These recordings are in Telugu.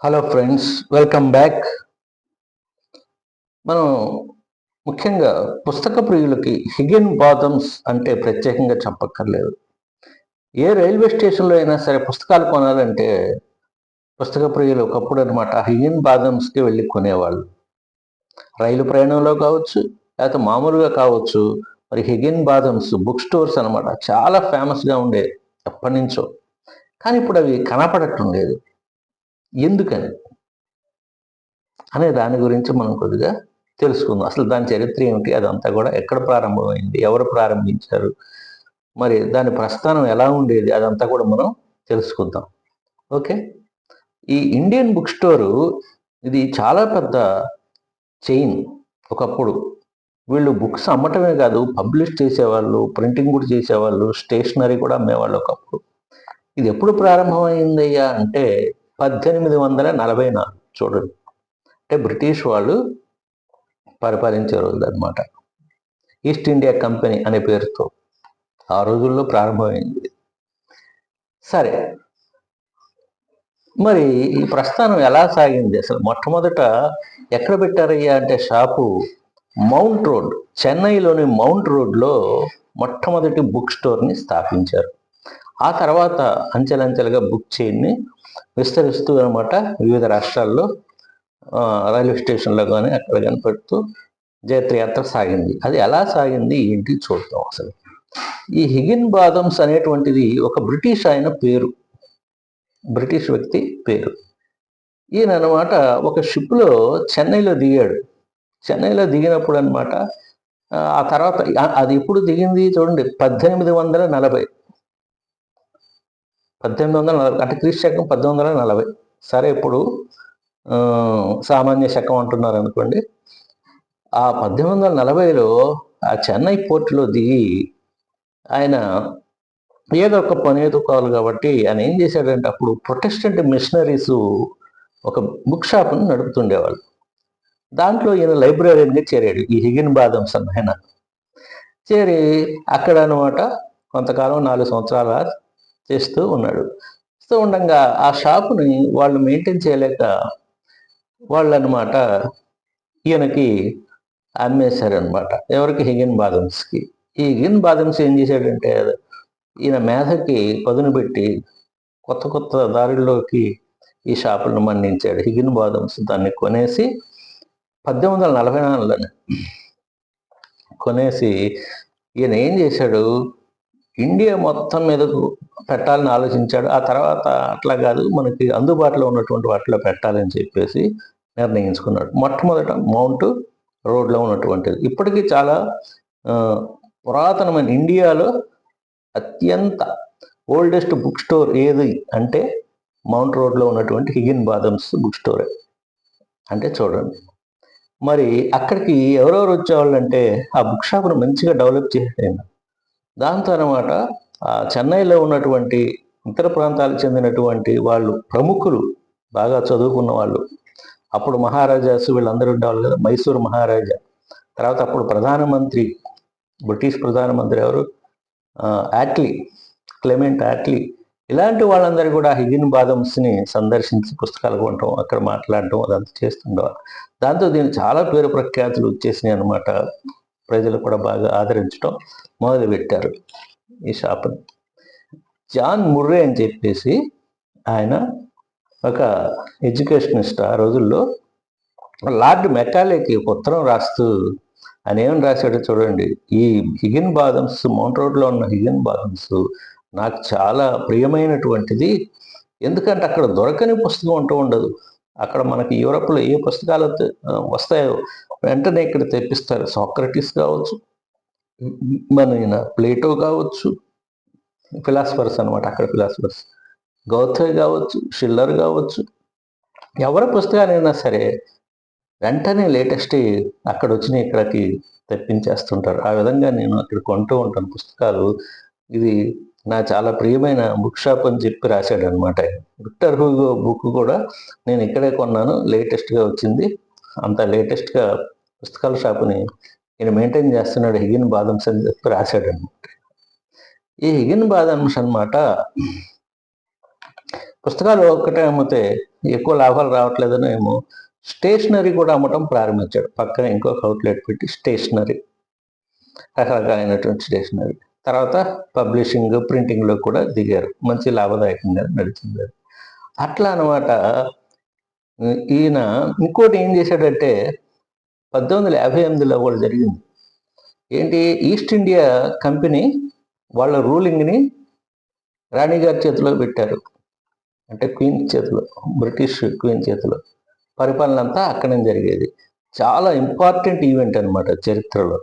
హలో ఫ్రెండ్స్ వెల్కమ్ బ్యాక్ మనం ముఖ్యంగా పుస్తక ప్రియులకి హిగిన్ బాదమ్స్ అంటే ప్రత్యేకంగా చెప్పక్కర్లేదు. ఏ రైల్వే స్టేషన్లో అయినా సరే పుస్తకాలు కొనాలంటే పుస్తక ప్రియులు ఒకప్పుడు అనమాట హిగిన్ బాదమ్స్కి వెళ్ళి కొనేవాళ్ళు. రైలు ప్రయాణంలో కావచ్చు లేకపోతే మామూలుగా కావచ్చు మరి హిగిన్ బాదమ్స్ బుక్ స్టోర్స్ అనమాట చాలా ఫేమస్గా ఉండేది ఎప్పటి నుంచో కానీ ఇప్పుడు అవి కనపడట్టుండేది ఎందుకని? అనే దాని గురించి మనం కొద్దిగా తెలుసుకుందాం. అసలు దాని చరిత్ర ఏమిటి? అదంతా కూడా ఎక్కడ ప్రారంభమైంది? ఎవరు ప్రారంభించారు? మరి దాని ప్రస్థానం ఎలా ఉండేది? అదంతా కూడా మనం తెలుసుకుందాం. ఓకే? ఈ ఇండియన్ బుక్ స్టోరు ఇది చాలా పెద్ద చైన్ ఒకప్పుడు. వీళ్ళు బుక్స్ అమ్మటమే కాదు పబ్లిష్ చేసేవాళ్ళు ప్రింటింగ్ కూడా చేసేవాళ్ళు స్టేషనరీ కూడా అమ్మేవాళ్ళు ఒకప్పుడు. ఇది ఎప్పుడు ప్రారంభమైందయ్యా అంటే పద్దెనిమిది వందల నలభై నాలుగు. చూడండి. అంటే బ్రిటిష్ వాళ్ళు పరిపాలించే రోజు అనమాట ఈస్ట్ ఇండియా కంపెనీ అనే పేరుతో ఆ రోజుల్లో ప్రారంభమైంది. సరే. మరి ఈ ప్రస్థానం ఎలా సాగింది? అసలు మొట్టమొదట ఎక్కడ పెట్టారయ్యా అంటే షాపు? Mount road. చెన్నైలోని మౌంట్ రోడ్లో మొట్టమొదటి బుక్ స్టోర్ని స్థాపించారు. ఆ తర్వాత అంచెలంచెలుగా బుక్ చైన్ని విస్తరిస్తూ అనమాట వివిధ రాష్ట్రాల్లో రైల్వే స్టేషన్లో కానీ అక్కడ కానీ పెడుతూ జైత్రయాత్ర సాగింది. అది ఎలా సాగింది ఏంటి చూద్దాం అసలు. ఈ హిగిన్ బాదమ్స్ అనేటువంటిది ఒక బ్రిటిష్ ఆయన పేరు. బ్రిటిష్ వ్యక్తి పేరు. ఈయన అనమాట ఒక షిప్లో చెన్నైలో దిగాడు. చెన్నైలో దిగినప్పుడు అనమాట ఆ తర్వాత అది ఎప్పుడు దిగింది చూడండి పద్దెనిమిది వందల నలభై. పద్దెనిమిది వందల నలభై అంటే క్రీస్తు శకం పద్దెనిమిది వందల నలభై. సరే ఇప్పుడు సామాన్య శకం అంటున్నారు అనుకోండి ఆ పద్దెనిమిది వందల నలభైలో ఆ చెన్నై పోర్టులో దిగి ఆయన ఏదో ఒక పని ఏదో కావాలి కాబట్టి ఆయన ఏం చేశాడంటే అప్పుడు ప్రొటెస్టెంట్ మిషనరీస్ ఒక బుక్ షాప్ను నడుపుతుండేవాళ్ళు. దాంట్లో ఈయన లైబ్రరీగా చేరాడు ఈ హిగిన్ బాదమ్స్ అన్న ఆయన చేరి అక్కడ అనమాట కొంతకాలం నాలుగు సంవత్సరాల చేస్తూ ఉన్నాడు. ఇస్తూ ఉండగా ఆ షాపుని వాళ్ళు మెయింటైన్ చేయలేక వాళ్ళనమాట ఈయనకి అమ్మేశారనమాట ఎవరికి? హిగిన్ బాదమ్స్కి. ఈ హిగిన్ బాదమ్స్ ఏం చేశాడంటే ఈయన మేధకి పదును పెట్టి కొత్త కొత్త దారుల్లోకి ఈ షాపులను మన్నించాడు. హిగిన్ బాదమ్స్ దాన్ని కొనేసి పద్దెనిమిది వందల నలభై నాలుగులోనే కొనేసి ఈయన ఏం చేశాడు? ఇండియా మొత్తం మీదకు పెట్టాలని ఆలోచించాడు. ఆ తర్వాత అట్లా కాదు మనకి అందుబాటులో ఉన్నటువంటి వాటిలో పెట్టాలని చెప్పేసి నిర్ణయించుకున్నాడు. మొట్టమొదట మౌంట్ రోడ్లో ఉన్నటువంటిది. ఇప్పటికీ చాలా పురాతనమైన ఇండియాలో అత్యంత ఓల్డెస్ట్ బుక్ స్టోర్ ఏది అంటే మౌంట్ రోడ్లో ఉన్నటువంటి హిగిన్ బాదమ్స్ బుక్ స్టోరే. అంటే చూడండి. మరి అక్కడికి ఎవరెవరు వచ్చేవాళ్ళు అంటే ఆ బుక్ షాప్ను మంచిగా డెవలప్ చేసేయండి. దాంతో అనమాట చెన్నైలో ఉన్నటువంటి ఇతర ప్రాంతాలకు చెందినటువంటి వాళ్ళు ప్రముఖులు బాగా చదువుకున్న వాళ్ళు. అప్పుడు మహారాజాస్ వీళ్ళందరూ ఉండేవాళ్ళు కదా మైసూరు మహారాజా. తర్వాత అప్పుడు ప్రధానమంత్రి బ్రిటిష్ ప్రధానమంత్రి ఎవరు? Attlee Clement Attlee. ఇలాంటి వాళ్ళందరూ కూడా హిగిన్ బాదమ్స్ని సందర్శించి పుస్తకాలు కొనటం అక్కడ మాట్లాడటం అదంతా చేస్తుండేవారు దాంతో దీన్ని చాలా పేరు ప్రఖ్యాతులు వచ్చేసినాయి అనమాట ప్రజలు కూడా బాగా ఆదరించడం మొదలుపెట్టారు ఈ షాప్ని జాన్ ముర్రే అని చెప్పేసి ఆయన ఒక ఎడ్యుకేషనిస్ట్ ఆ రోజుల్లో లార్డ్ మెకాలేకి ఉత్తరం రాస్తూ ఆయన ఏమని రాశాడో చూడండి. ఈ హిగిన్ బాదమ్స్ మౌంట్ రోడ్లో ఉన్న హిగిన్ బాదమ్స్ నాకు చాలా ప్రియమైనటువంటిది. ఎందుకంటే అక్కడ దొరకని పుస్తకం ఉంటూ ఉండదు. అక్కడ మనకి యూరప్లో ఏ పుస్తకాలు వస్తాయో వెంటనే ఇక్కడ తెప్పిస్తారు. సాక్రటిస్ కావచ్చు మన ప్లేటో కావచ్చు ఫిలాసఫర్స్ అనమాట అక్కడ ఫిలాసఫర్స్. గౌథ కావచ్చు షిల్లర్ కావచ్చు ఎవరి పుస్తకాలైనా సరే వెంటనే లేటెస్ట్ అక్కడ వచ్చిన ఇక్కడికి తెప్పించేస్తుంటారు. ఆ విధంగా నేను అక్కడ కొంటూ ఉంటాను పుస్తకాలు. ఇది నా చాలా ప్రియమైన బుక్ షాప్ అని చెప్పి రాశాడు అనమాట విక్టర్ హూగో బుక్ కూడా నేను ఇక్కడే కొన్నాను. లేటెస్ట్గా వచ్చింది. అంత లేటెస్ట్గా పుస్తకాల షాపుని ఈయన మెయింటైన్ చేస్తున్నాడు హిగిన్ బాదమ్స్ అని చెప్పి రాశాడు అనమాట ఈ హిగిన్ బాదమ్స్ అనమాట పుస్తకాలు ఒక్కటే అమ్మితే ఎక్కువ లాభాలు రావట్లేదని ఏమో స్టేషనరీ కూడా అమ్మటం ప్రారంభించాడు. పక్కన ఇంకొక అవుట్లెట్ పెట్టి స్టేషనరీ రకరకాలైనటువంటి స్టేషనరీ. తర్వాత పబ్లిషింగ్ ప్రింటింగ్లో కూడా దిగారు. మంచి లాభదాయకంగా నడిచింది. అట్లా అనమాట ఈయన ఇంకోటి ఏం చేశాడంటే పద్దెనిమిది వందల యాభై ఎనిమిదిలో కూడా జరిగింది. ఏంటి? ఈస్ట్ ఇండియా కంపెనీ వాళ్ళ రూలింగ్ని రాణిగారి చేతిలో పెట్టారు. అంటే క్వీన్ చేతిలో బ్రిటిష్ క్వీన్ చేతిలో. పరిపాలన అంతా అక్కడే జరిగేది. చాలా ఇంపార్టెంట్ ఈవెంట్ అనమాట చరిత్రలో.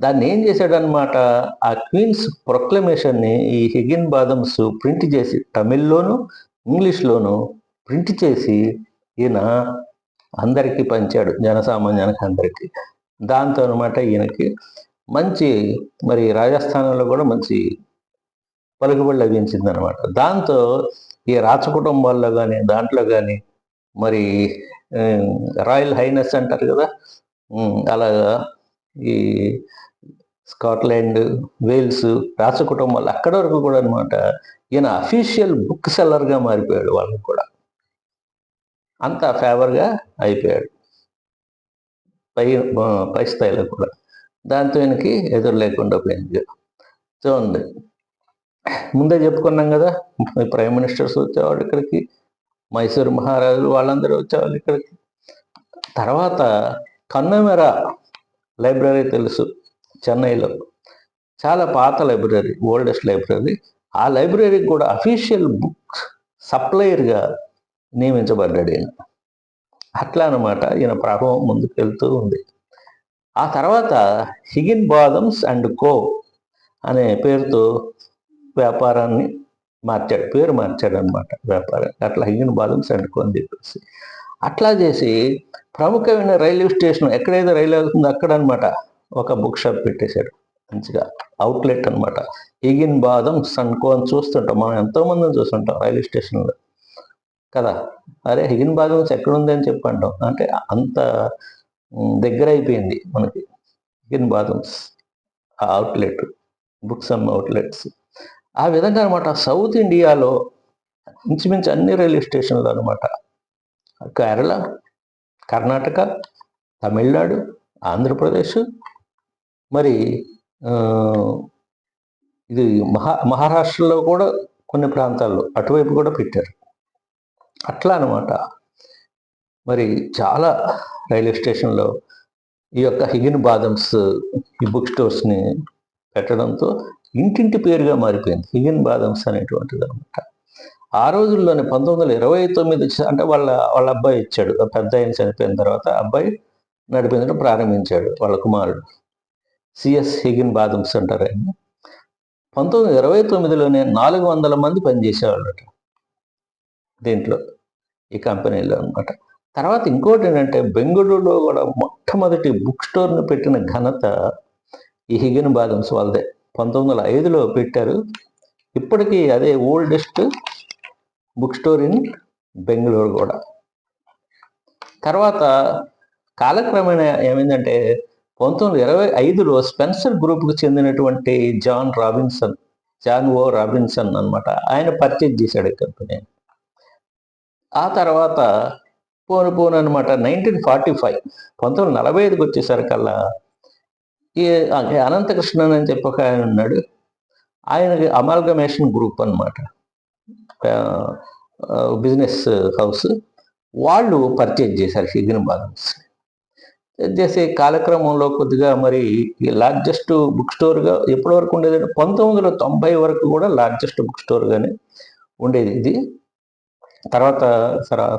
దాన్ని ఏం చేశాడనమాట ఆ క్వీన్స్ ప్రొక్లమేషన్ని ఈ హిగిన్ బాదమ్స్ ప్రింట్ చేసి తమిళ్ళోను ఇంగ్లీష్లోను ప్రింట్ చేసి ఈయన అందరికీ పంచాడు జనసామాన్యానికి అందరికీ. దాంతో అనమాట ఈయనకి మంచి మరి రాజస్థానంలో కూడా మంచి పలుకుబడి లభించింది అనమాట దాంతో ఈ రాచ కుటుంబాల్లో కానీ దాంట్లో కానీ మరి రాయల్ హైనెస్ అంటారు కదా అలాగా ఈ స్కాట్లాండ్ వేల్స్ రాచ కుటుంబాలు అక్కడ వరకు కూడా అనమాట ఈయన అఫీషియల్ బుక్ సెల్లర్గా మారిపోయాడు వాళ్ళకి కూడా. అంత ఫేవర్గా అయిపోయాడు. పై పై స్థాయిలో కూడా. దాంతో ఈయనకి ఎదురు లేకుండా పోయింది. చూడండి ముందే చెప్పుకున్నాం కదా ప్రైమ్ మినిస్టర్స్ వచ్చేవాళ్ళు ఇక్కడికి మైసూరు మహారాజులు వాళ్ళందరూ వచ్చేవాళ్ళు ఇక్కడికి. తర్వాత కన్నమెర లైబ్రరీ తెలుసు చెన్నైలో. చాలా పాత లైబ్రరీ ఓల్డెస్ట్ లైబ్రరీ. ఆ లైబ్రరీకి కూడా అఫీషియల్ బుక్ సప్లయర్గా నియమించబడ్డాడు ఈయన. అట్లా అనమాట ఈయన ప్రభావం ముందుకు వెళ్తూ ఉంది. ఆ తర్వాత హిగిన్ బాదమ్స్ అండ్ కో అనే పేరుతో వ్యాపారాన్ని మార్చాడు పేరు మార్చాడు అనమాట వ్యాపారం. అట్లా హిగిన్ బాదమ్స్ అండ్ కో అని చెప్పేసి. అట్లా చేసి ప్రముఖమైన రైల్వే స్టేషన్ ఎక్కడైతే రైలు వెళ్తుందో అక్కడ అనమాట ఒక బుక్ షాప్ పెట్టేశాడు. మంచిగా అవుట్లెట్ అనమాట హిగిన్ బాదమ్స్ అండ్ కో అని చూస్తుంటాం. మనం ఎంతోమందిని చూస్తుంటాం రైల్వే స్టేషన్లో. కదా? అరే హిగిన్ బాదమ్స్ ఎక్కడుంది అని చెప్పి అంటాం అంటే అంత దగ్గర అయిపోయింది మనకి హిగిన్ బాదమ్స్ ఆ అవుట్లెట్ బుక్స్ అమ్మ అవుట్లెట్స్ ఆ విధంగా అనమాట సౌత్ ఇండియాలో ఇంచుమించు అన్ని రైల్వే స్టేషన్లు అనమాట కేరళ కర్ణాటక తమిళనాడు ఆంధ్రప్రదేశ్ మరి ఇది మహా మహారాష్ట్రలో కూడా కొన్ని ప్రాంతాల్లో అటువైపు కూడా పెట్టారు. అట్లా అనమాట మరి చాలా రైల్వే స్టేషన్లో ఈ యొక్క హిగిన్ బాదమ్స్ ఈ బుక్ స్టోర్స్ని పెట్టడంతో ఇంటింటి పేరుగా మారిపోయింది. హిగిన్ బాదమ్స్ అనేటువంటిది అనమాట ఆ రోజుల్లోనే పంతొమ్మిది వందల ఇరవై తొమ్మిది అంటే వాళ్ళ వాళ్ళ అబ్బాయి ఇచ్చాడు. ఆ పెద్ద ఆయన చనిపోయిన తర్వాత అబ్బాయి నడిపించడం ప్రారంభించాడు వాళ్ళ కుమారుడు. సిఎస్ హిగిన్ బాదమ్స్ అంటారు ఆయన పంతొమ్మిది వందల ఇరవై తొమ్మిదిలోనే నాలుగు వందల మంది పనిచేసేవాళ్ళట. దీంట్లో ఈ కంపెనీలో అన్నమాట. తర్వాత ఇంకోటి ఏంటంటే బెంగళూరులో కూడా మొట్టమొదటి బుక్ స్టోర్ను పెట్టిన ఘనత ఈ హిగిన్ బాదమ్స్ వాళ్ళదే. పంతొమ్మిది వందల ఐదులో పెట్టారు. ఇప్పటికీ అదే oldest book store in Bengaluru కూడా. తర్వాత కాలక్రమేణా ఏమైందంటే పంతొమ్మిది వందల ఇరవై ఐదులో స్పెన్సర్ గ్రూప్కి చెందినటువంటి John Robinson John O Robinson అనమాట ఆయన పర్చేజ్ చేశాడు ఈ కంపెనీ. ఆ తర్వాత పోను పోను అనమాట నైన్టీన్ ఫార్టీ ఫైవ్ పంతొమ్మిది వందల నలభై ఐదుకి వచ్చేసరికల్లా ఈ అనంతకృష్ణన్ అని చెప్పి ఒక ఆయన ఉన్నాడు. ఆయనకి అమాల్గమేషన్ గ్రూప్ అనమాట బిజినెస్ హౌస్. వాళ్ళు పర్చేజ్ చేశారు హిగిన్ బాలన్స్. చేసే కాలక్రమంలో కొద్దిగా మరి లార్జెస్ట్ బుక్ స్టోర్గా ఎప్పటి వరకు ఉండేది అంటే పంతొమ్మిది వందల తొంభై వరకు కూడా లార్జెస్ట్ బుక్ స్టోర్గానే ఉండేది ఇది. తర్వాత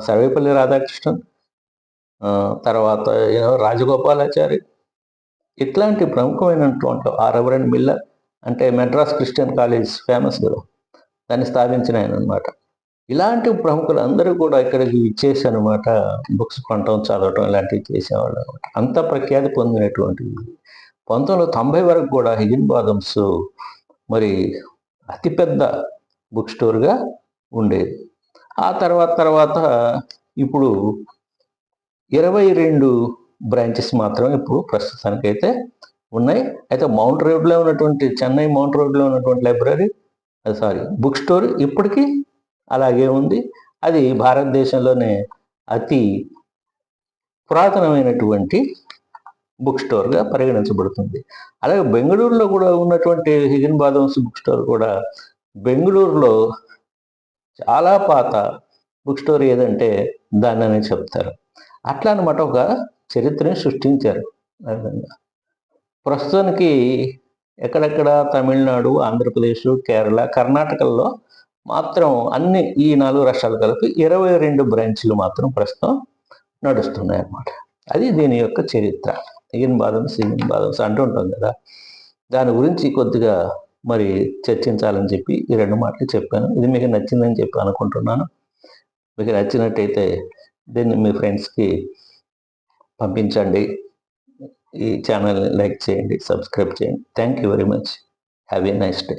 సర్వేపల్లి రాధాకృష్ణన్ తర్వాత రాజగోపాలాచారి. ఇట్లాంటి ప్రముఖమైనటువంటి ఆ మిల్లర్ అంటే మెడ్రాస్ క్రిస్టియన్ కాలేజ్ ఫేమస్ కదా. దాన్ని స్థాపించిన ఆయన అనమాట ఇలాంటి ప్రముఖులు అందరూ కూడా ఇక్కడికి ఇచ్చేసి అనమాట బుక్స్ కొనటం చదవటం ఇలాంటివి చేసేవాళ్ళు అనమాట అంత ప్రఖ్యాతి పొందినటువంటివి పంతొమ్మిది వందల తొంభై వరకు కూడా హిగిన్ బాదమ్స్ మరి అతిపెద్ద బుక్ స్టోర్గా ఉండేది. ఆ తర్వాత తర్వాత ఇప్పుడు ఇరవై రెండు బ్రాంచెస్ మాత్రం ఇప్పుడు ప్రస్తుతానికైతే ఉన్నాయి. అయితే మౌంట్ రోడ్లో ఉన్నటువంటి చెన్నై మౌంట్ రోడ్లో ఉన్నటువంటి లైబ్రరీ సారీ బుక్ స్టోర్ ఇప్పటికీ అలాగే ఉంది. అది భారతదేశంలోనే అతి పురాతనమైనటువంటి బుక్ స్టోర్గా పరిగణించబడుతుంది. అలాగే బెంగళూరులో కూడా ఉన్నటువంటి హిగన్ బాదమ్స్ బుక్ స్టోర్ కూడా బెంగళూరులో చాలా పాత బుక్ స్టోర్ ఏదంటే దాన్ని చెప్తారు. అట్లా అనమాట ఒక చరిత్రని సృష్టించారు ఆ విధంగా. ప్రస్తుతానికి ఎక్కడెక్కడ తమిళనాడు ఆంధ్రప్రదేశ్ కేరళ కర్ణాటకల్లో మాత్రం అన్ని ఈ నాలుగు రాష్ట్రాలు కలిపి ఇరవై రెండు బ్రాంచ్లు మాత్రం ప్రస్తుతం నడుస్తున్నాయి అన్నమాట అది దీని యొక్క చరిత్ర. ఇగిన్ బాదం ఇగిన్ బాదమ్స్ అంటుంటాం కదా. దాని గురించి కొద్దిగా మరి చర్చించాలని చెప్పి ఈ రెండు మాటలు చెప్పాను. ఇది మీకు నచ్చిందని చెప్పి అనుకుంటున్నాను. మీకు నచ్చినట్టయితే దీన్ని మీ ఫ్రెండ్స్కి పంపించండి. ఈ ఛానల్ని లైక్ చేయండి సబ్స్క్రైబ్ చేయండి. Thank you very much. Have a nice day.